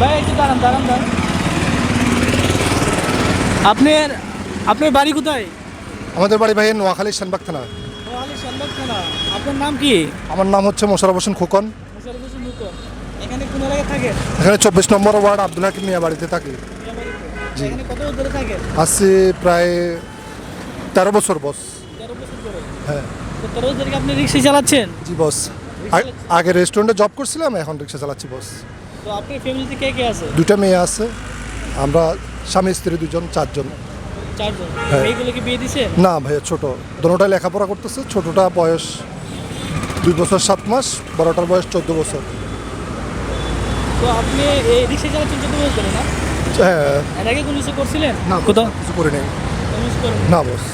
ভাই একটু দাঁড়ান দাঁড়ান দাঁড়ান। আপনার আপনার বাড়ি কোথায়? আমাদের বাড়ি ভাই নোয়াখালী সেনবাগ থানা। নোয়াখালী শানবাগ থানা। আপনার নাম কি? আমার নাম হচ্ছে মোশারফ হোসেন খোকন। হোসেন। এখানে কোন এলাকায় থাকে? এখানে চব্বিশ নম্বর ওয়ার্ড আব্দুল হাকিম মিয়া বাড়িতে থাকি। কত ধরে আসছি প্রায় তেরো বছর বস। তেরো বছর ধরে? হ্যাঁ। তো তেরো বছর আপনি রিক্সা চালাচ্ছেন? জি বস। আগে রেস্টুরেন্টে জব করছিলাম এখন রিক্সা চালাচ্ছি বস। তো আপনার ফ্যামিলিতে কে কে আছে? দুটা মেয়ে আছে আমরা স্বামী স্ত্রী দুজন চারজন। চারজন? হ্যাঁ। বিয়ে দিছে? না ভাইয়া ছোট। দোনোটাই লেখাপড়া করতেছে ছোটটা বয়স দুই বছর সাত মাস বড়টার বয়স চোদ্দ বছর। তো আপনি এই রিক্সা চালাচ্ছেন চোদ্দ বছর না? হ্যাঁ। এর আগে কোনো কিছু করছিলেন? না কোথাও? কিছু করে নেই না বস।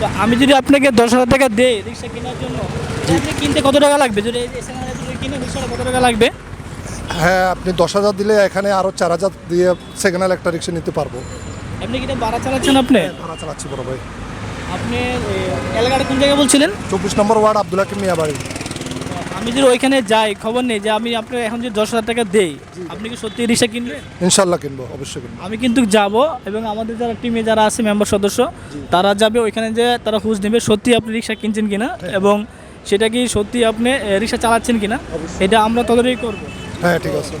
তো আমি যদি আপনাকে দশ হাজার টাকা দেই রিক্সা কেনার জন্য কিনতে কত টাকা লাগবে? যদি যদি কিনে রিক্সাটা কত টাকা লাগবে? হ্যাঁ আপনি দশ হাজার দিলে এখানে আরও চার হাজার দিয়ে সেকেন্ড একটা রিক্সা নিতে পারব। আপনি কিনা ভাড়া চালাচ্ছেন আপনি? ভাড়া চালাচ্ছি বড় ভাই। আপনি এলাকাটা কোন জায়গায় বলছিলেন? চব্বিশ নম্বর ওয়ার্ড আব্দুল হাকিম মিয়া বাড়ি। আমি যদি ওইখানে যাই খবর নেই যে আমি আপনার এখন যদি দশ হাজার টাকা দেই আপনি কি সত্যি রিক্সা কিনবেন? ইনশাল্লাহ কিনবো অবশ্যই কিনবো। আমি কিন্তু যাব এবং আমাদের যারা টিমে যারা আছে মেম্বার সদস্য তারা যাবে ওইখানে যে তারা হুঁজ নেবে সত্যি আপনি রিক্সা কিনছেন কিনা এবং সেটা কি সত্যি আপনি রিক্সা চালাচ্ছেন কিনা। এটা আমরা তদন্তই করব। হ্যাঁ ঠিক আছে।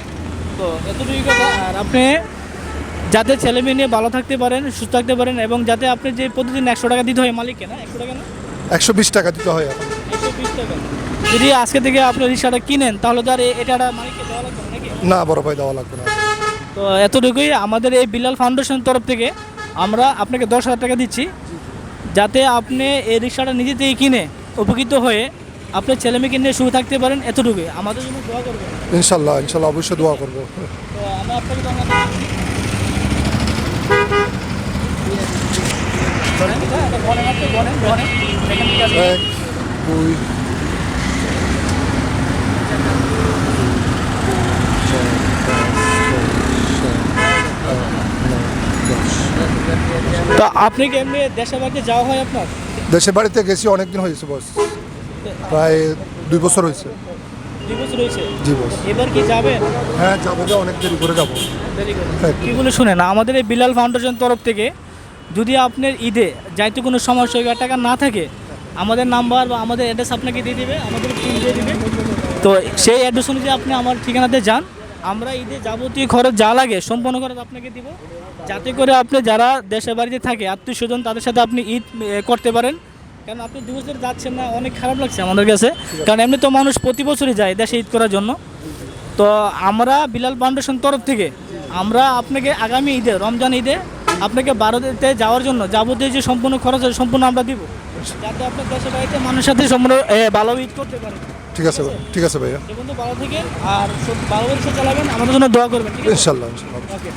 তো এতটুকুই কথা। আর আপনি যাতে ছেলে মেয়ে নিয়ে ভালো থাকতে পারেন সুস্থ থাকতে পারেন এবং যাতে আপনি যে প্রতিদিন একশো টাকা দিতে হয় মালিককে না? একশো টাকা না? একশো বিশ টাকা দিতে হয় এখন। একশো বিশ টাকা। যদি আজকে থেকে আপনি রিক্সাটা কিনেন তাহলে তো আর এটা মালিককে দেওয়া লাগবে নাকি? না বড় ভাই দেওয়া লাগবে না। তো এতটুকুই আমাদের এই বিলাল ফাউন্ডেশন তরফ থেকে আমরা আপনাকে দশ হাজার টাকা দিচ্ছি যাতে আপনি এই রিক্সাটা নিজে থেকে কিনে উপকৃত হয়ে আপনার ছেলে মেয়েকে নিয়ে শুরু থাকতে পারেন এতটুকুই। আমাদের জন্য দোয়া করবেন। ইনশাল্লাহ ইনশাল্লাহ অবশ্যই দোয়া করব। তো আমরা আপনাকে। এক দুই তো আপনি কি এমনি দেশে বাড়িতে যাওয়া হয় আপনার? দেশের বাড়িতে গেছি অনেকদিন হয়েছে বস। প্রায় দুই বছর হয়েছে। হ্যাঁ যাব যে অনেক দেরি করে যাব। দেরি করে। হ্যাঁ, কি বলে শুনেন আমাদের এই বিলাল ফাউন্ডেশন তরফ থেকে যদি আপনার ঈদে যাইতে কোনো সমস্যা হয় বা টাকা না থাকে আমাদের নাম্বার বা আমাদের অ্যাড্রেস আপনাকে দিয়ে দিবে আমাদের টিম দিয়ে দিবে। তো সেই অ্যাড্রেস অনুযায়ী আপনি আমার ঠিকানাতে যান। আমরা ঈদে যাবতীয় খরচ যা লাগে সম্পূর্ণ খরচ আপনাকে দিব। যাতে করে আপনি যারা দেশের বাড়িতে থাকে আত্মীয় স্বজন তাদের সাথে আপনি ঈদ করতে পারেন। কারণ আপনি দু বছর যাচ্ছেন না অনেক খারাপ লাগছে আমাদের কাছে। কারণ এমনি তো মানুষ প্রতি বছরই যায় দেশে ঈদ করার জন্য। তো আমরা বিলাল ফাউন্ডেশন তরফ থেকে আমরা আপনাকে আগামী ঈদে রমজান ঈদে আপনাকে ভারতে যাওয়ার জন্য যাবতীয় যে সম্পূর্ণ খরচ আছে সম্পূর্ণ আমরা দিব। যাতে আপনার দেশের বাড়িতে মানুষের সাথে সম্পূর্ণ ভালো ঈদ করতে পারেন ঠিক আছে ভাই ঠিক আছে ভাইয়া। বন্ধু ভালো থেকে আর ভালো চালাবেন আমাদের জন্য দোয়া করবেন ঠিক আছে? ইনশাল্লাহ ওকে।